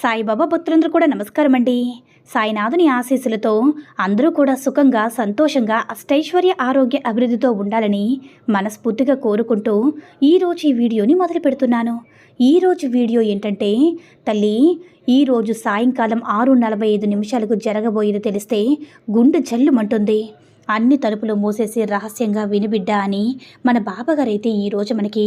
సాయిబాబా భక్తులందరూ కూడా నమస్కారం అండి సాయినాథుని ఆశీస్సులతో అందరూ కూడా సుఖంగా సంతోషంగా అష్టైశ్వర్య ఆరోగ్య అభివృద్ధితో ఉండాలని మనస్ఫూర్తిగా కోరుకుంటూ ఈరోజు ఈ వీడియోని మొదలు పెడుతున్నాను. ఈరోజు వీడియో ఏంటంటే తల్లి ఈరోజు సాయంకాలం ఆరు నలభై ఐదు నిమిషాలకు జరగబోయేది తెలిస్తే గుండె జల్లుమంటుంది. అన్ని తలుపులు మూసేసి రహస్యంగా వినిబిడ్డ అని మన బాబాగారైతే ఈరోజు మనకి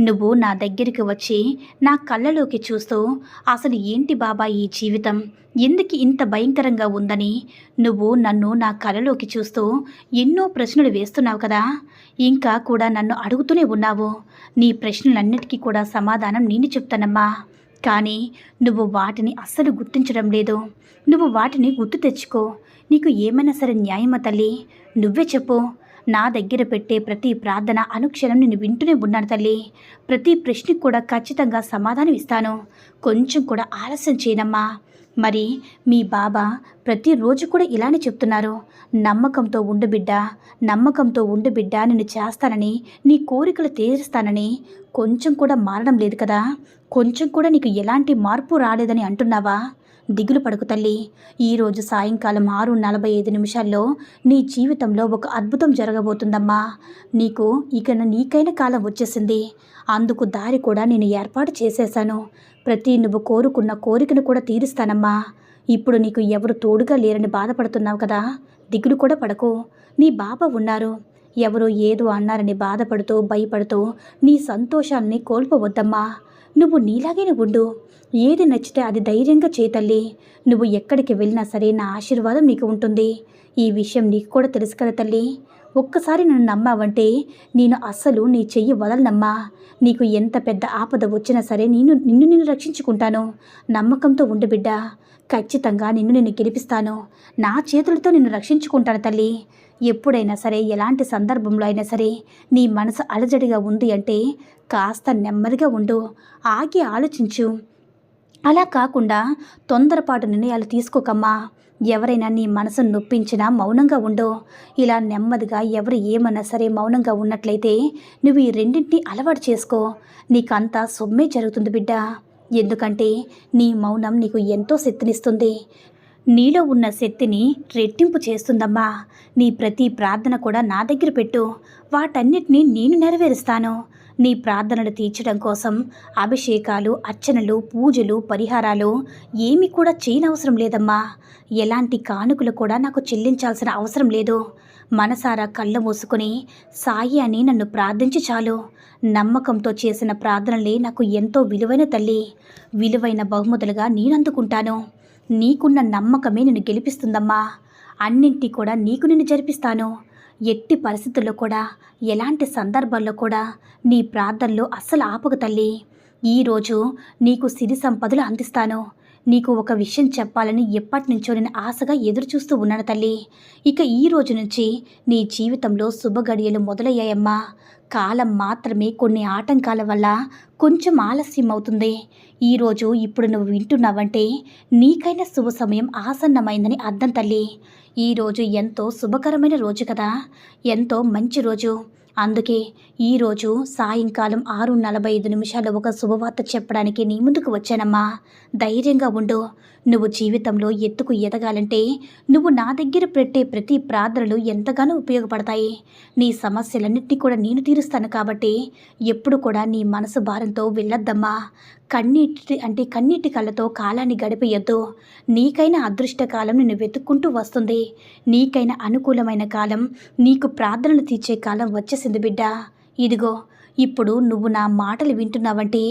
నువ్వు నా దగ్గరికి వచ్చి నా కళ్ళలోకి చూస్తూ అసలు ఏంటి బాబా ఈ జీవితం? ఎందుకు ఇంత భయంకరంగా ఉందని? నువ్వు నన్ను నా కళ్ళలోకి చూస్తూ ఎన్నో ప్రశ్నలు వేస్తున్నావు కదా? ఇంకా కూడా నన్ను అడుగుతూనే ఉన్నావు. నీ ప్రశ్నలన్నిటికీ కూడా సమాధానం నేను చెప్తానమ్మా. కానీ నువ్వు వాటిని అస్సలు గుర్తించడం లేదు. నువ్వు వాటిని గుర్తు తెచ్చుకో. నీకు ఏమైనా సరే న్యాయమా తల్లి? నువ్వే చెప్పు. నా దగ్గర పెట్టే ప్రతి ప్రార్థన అనుక్షణం నేను వింటూనే ఉన్నాను తల్లి. ప్రతి ప్రశ్నకు కూడా ఖచ్చితంగా సమాధానం ఇస్తాను. కొంచెం కూడా ఆలస్యం చేయనమ్మా. మరి మీ బాబా ప్రతిరోజు కూడా ఇలానే చెప్తున్నారు. నమ్మకంతో ఉండు బిడ్డ. నమ్మకంతో ఉండు బిడ్డ నేను చేస్తానని నీ కోరికలు తీరుస్తానని. కొంచెం కూడా మారడం లేదు కదా. కొంచెం కూడా నీకు ఎలాంటి మార్పు రాలేదని అంటున్నావా? దిగులు పడుకు తల్లి. ఈరోజు సాయంకాలం ఆరు నలభై ఐదు నిమిషాల్లో నీ జీవితంలో ఒక అద్భుతం జరగబోతుందమ్మా. నీకు ఇక నీకైన కాలం వచ్చేసింది. అందుకు దారి కూడా నేను ఏర్పాటు చేసేశాను. ప్రతి నువ్వు కోరుకున్న కోరికను కూడా తీరుస్తానమ్మా. ఇప్పుడు నీకు ఎవరు తోడుగా లేరని బాధపడుతున్నావు కదా? దిగులు కూడా పడకు. నీ బాబా ఉన్నారు. ఎవరో ఏదో అన్నారని బాధపడుతూ భయపడుతూ నీ సంతోషాన్ని కోల్పోవద్దమ్మా. నువ్వు నీలాగే ఉండు ఏది నచ్చితే అది ధైర్యంగా చేతల్లి నువ్వు ఎక్కడికి వెళ్ళినా సరే నా ఆశీర్వాదం నీకు ఉంటుంది. ఈ విషయం నీకు కూడా తెలుసు కదా తల్లి. ఒక్కసారి నన్ను నమ్మావంటే నేను అస్సలు నీ చెయ్యి వదలనమ్మా. నీకు ఎంత పెద్ద ఆపద వచ్చినా సరే నేను నిన్ను నిన్ను రక్షించుకుంటాను. నమ్మకంతో ఉండు బిడ్డ. ఖచ్చితంగా నిన్ను నేను గెలిపిస్తాను. నా చేతులతో నిన్ను రక్షించుకుంటాను తల్లి. ఎప్పుడైనా సరే ఎలాంటి సందర్భంలో అయినా సరే నీ మనసు అలజడిగా ఉంది అంటే కాస్త నెమ్మదిగా ఉండు ఆగి ఆలోచించు. అలా కాకుండా తొందరపాటు నిర్ణయాలు తీసుకోకమ్మా. ఎవరైనా నీ మనసును నొప్పించినా మౌనంగా ఉండు. ఇలా నెమ్మదిగా ఎవరు ఏమన్నా సరే మౌనంగా ఉన్నట్లయితే నువ్వు ఈ రెండింటిని అలవాటు చేసుకో. నీకంతా సొమ్మే జరుగుతుంది బిడ్డ. ఎందుకంటే నీ మౌనం నీకు ఎంతో శక్తినిస్తుంది. నీలో ఉన్న శక్తిని రెట్టింపు చేస్తుందమ్మా. నీ ప్రతి ప్రార్థన కూడా నా దగ్గర పెట్టు. వాటన్నిటినీ నేను నెరవేరుస్తాను. నీ ప్రార్థనలు తీర్చడం కోసం అభిషేకాలు అర్చనలు పూజలు పరిహారాలు ఏమీ కూడా చేయనవసరం లేదమ్మా. ఎలాంటి కానుకలు కూడా నాకు చెల్లించాల్సిన అవసరం లేదు. మనసారా కళ్ళ మూసుకుని సాయి అని నన్ను ప్రార్థించి చాలు. నమ్మకంతో చేసిన ప్రార్థనలే నాకు ఎంతో విలువైన తల్లి. విలువైన బహుమతులుగా నేను అందుకుంటాను నీకున్న నమ్మకమే నిన్ను గెలిపిస్తుందమ్మా. అన్నింటి కూడా నీకు నిన్ను జరిపిస్తాను. ఎట్టి పరిస్థితుల్లో కూడా ఎలాంటి సందర్భాల్లో కూడా నీ ప్రార్థనలు అస్సలు ఆపక తల్లి. ఈరోజు నీకు సిరి సంపదలు అందిస్తాను. నీకు ఒక విషయం చెప్పాలని ఎప్పటి నుంచో నేను ఆశగా ఎదురు చూస్తూ ఉన్నాను తల్లి. ఇక ఈ రోజు నుంచి నీ జీవితంలో శుభగడియలు మొదలయ్యాయమ్మా. కాలం మాత్రమే కొన్ని ఆటంకాల వల్ల కొంచెం ఆలస్యం అవుతుంది. ఈరోజు ఇప్పుడు నువ్వు వింటున్నావంటే నీకైనా శుభ సమయం ఆసన్నమైందని అర్థం తల్లి. ఈరోజు ఎంతో శుభకరమైన రోజు కదా. ఎంతో మంచి రోజు. అందుకే ఈరోజు సాయంకాలం ఆరు నలభై ఐదు నిమిషాలు ఒక శుభవార్త చెప్పడానికి నీ ముందుకు వచ్చానమ్మా. ధైర్యంగా ఉండు. నువ్వు జీవితంలో ఎత్తుకు ఎదగాలంటే నువ్వు నా దగ్గర పెట్టే ప్రతి ప్రార్థనలు ఎంతగానో ఉపయోగపడతాయి. నీ సమస్యలన్నింటినీ కూడా నేను తీరుస్తాను కాబట్టి ఎప్పుడు కూడా నీ మనసు భారంతో వెళ్ళొద్దమ్మా. కన్నీటి అంటే కన్నీటి కళ్ళతో కాలాన్ని గడిపేయొద్దు. నీకైన అదృష్ట కాలం నిన్ను వెతుక్కుంటూ వస్తుంది. నీకైన అనుకూలమైన కాలం నీకు ప్రార్థనలు తీర్చే కాలం వచ్చేసింది బిడ్డ. ఇదిగో ఇప్పుడు నువ్వు నా మాటలు వింటున్నావంటే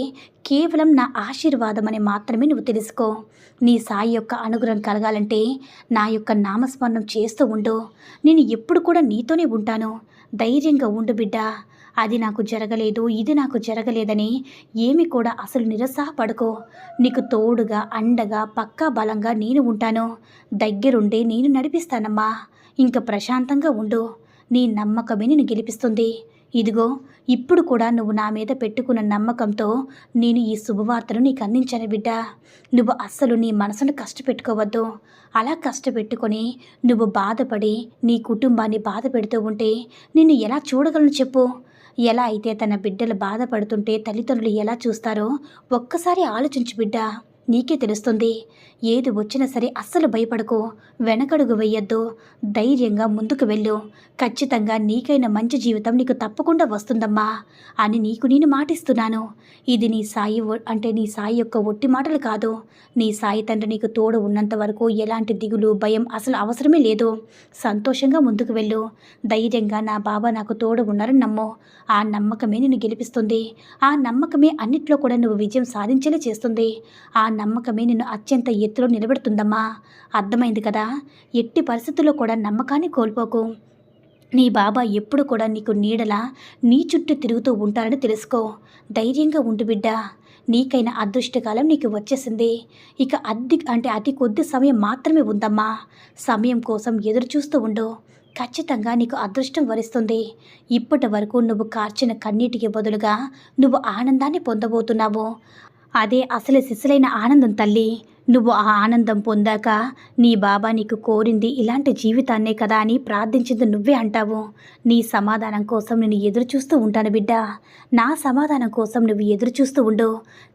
కేవలం నా ఆశీర్వాదం అని మాత్రమే నువ్వు తెలుసుకో. నీ సాయి యొక్క అనుగ్రహం కలగాలంటే నా యొక్క నామస్మరణం చేస్తూ ఉండు. నేను ఎప్పుడు కూడా నీతోనే ఉంటాను. ధైర్యంగా ఉండు బిడ్డ. అది నాకు జరగలేదు ఇది నాకు జరగలేదని ఏమి కూడా అసలు నిరసాహపడుకో నీకు తోడుగా అండగా పక్కా బలంగా నేను ఉంటాను. దగ్గరుండి నేను నడిపిస్తానమ్మా. ఇంక ప్రశాంతంగా ఉండు. నీ నమ్మకమే నేను గెలిపిస్తుంది. ఇదిగో ఇప్పుడు కూడా నువ్వు నా మీద పెట్టుకున్న నమ్మకంతో నేను ఈ శుభవార్తను నీకు అందించాను బిడ్డ. నువ్వు అస్సలు నీ మనసును కష్టపెట్టుకోవద్దు. అలా కష్టపెట్టుకొని నువ్వు బాధపడి నీ కుటుంబాన్ని బాధ పెడుతూ ఉంటే నిన్ను ఎలా చూడగలను చెప్పు. ఎలా అయితే తన బిడ్డలు బాధపడుతుంటే తల్లిదండ్రులు ఎలా చూస్తారో ఒక్కసారి ఆలోచించు బిడ్డ. నీకే తెలుస్తుంది. ఏది వచ్చినా సరే అస్సలు భయపడకు. వెనకడుగు వెయ్యొద్దు ధైర్యంగా ముందుకు వెళ్ళు. ఖచ్చితంగా నీకైన మంచి జీవితం నీకు తప్పకుండా వస్తుందమ్మా అని నీకు నేను మాటిస్తున్నాను. ఇది నీ సాయి అంటే నీ సాయి యొక్క ఒట్టి మాటలు కాదు. నీ సాయి తండ్రి నీకు తోడు ఉన్నంత వరకు ఎలాంటి దిగులు భయం అసలు అవసరమే లేదు. సంతోషంగా ముందుకు వెళ్ళు. ధైర్యంగా నా బాబా నాకు తోడు ఉన్నారని నమ్ము. ఆ నమ్మకమే నిన్ను గెలిపిస్తుంది. ఆ నమ్మకమే అన్నిట్లో కూడా నువ్వు విజయం సాధించేలా చేస్తుంది. ఆ నమ్మకమే నిన్ను అత్యంత ఎత్తులో నిలబెడుతుందమ్మా. అర్థమైంది కదా? ఎట్టి పరిస్థితుల్లో కూడా నమ్మకాన్ని కోల్పోకు. నీ బాబా ఎప్పుడు కూడా నీకు నీడలా నీ చుట్టూ తిరుగుతూ ఉంటారని తెలుసుకో. ధైర్యంగా ఉండు బిడ్డ. నీకైన అదృష్టకాలం నీకు వచ్చేసింది. ఇక అద్దె అంటే అతి కొద్ది సమయం మాత్రమే ఉందమ్మా. సమయం కోసం ఎదురు చూస్తూ ఉండు. ఖచ్చితంగా నీకు అదృష్టం వరిస్తుంది. ఇప్పటి వరకు నువ్వు కార్చిన కన్నీటికి బదులుగా నువ్వు ఆనందాన్ని పొందబోతున్నావు. అదే అసలు సిసలైన ఆనందం తల్లి. నువ్వు ఆ ఆనందం పొందాక నీ బాబా నీకు కోరింది ఇలాంటి జీవితాన్నే కదా అని ప్రార్థించింది నువ్వే అంటావు. నీ సమాధానం కోసం నేను ఎదురు చూస్తూ ఉంటాను బిడ్డ. నా సమాధానం కోసం నువ్వు ఎదురు చూస్తూ ఉండు.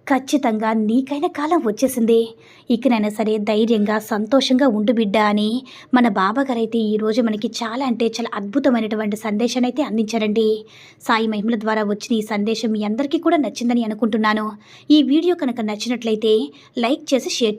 ఖచ్చితంగా నీకైన కాలం వచ్చేసింది. ఇకనైనా సరే ధైర్యంగా సంతోషంగా ఉండు బిడ్డ అని మన బాబాగారు అయితే ఈరోజు మనకి చాలా అంటే చాలా అద్భుతమైనటువంటి సందేశాన్ని అయితే అందించారండి. సాయి మహిమల ద్వారా వచ్చిన ఈ సందేశం మీ అందరికీ కూడా నచ్చిందని అనుకుంటున్నాను. ఈ వీడియో కనుక నచ్చినట్లయితే లైక్ చేసి షేర్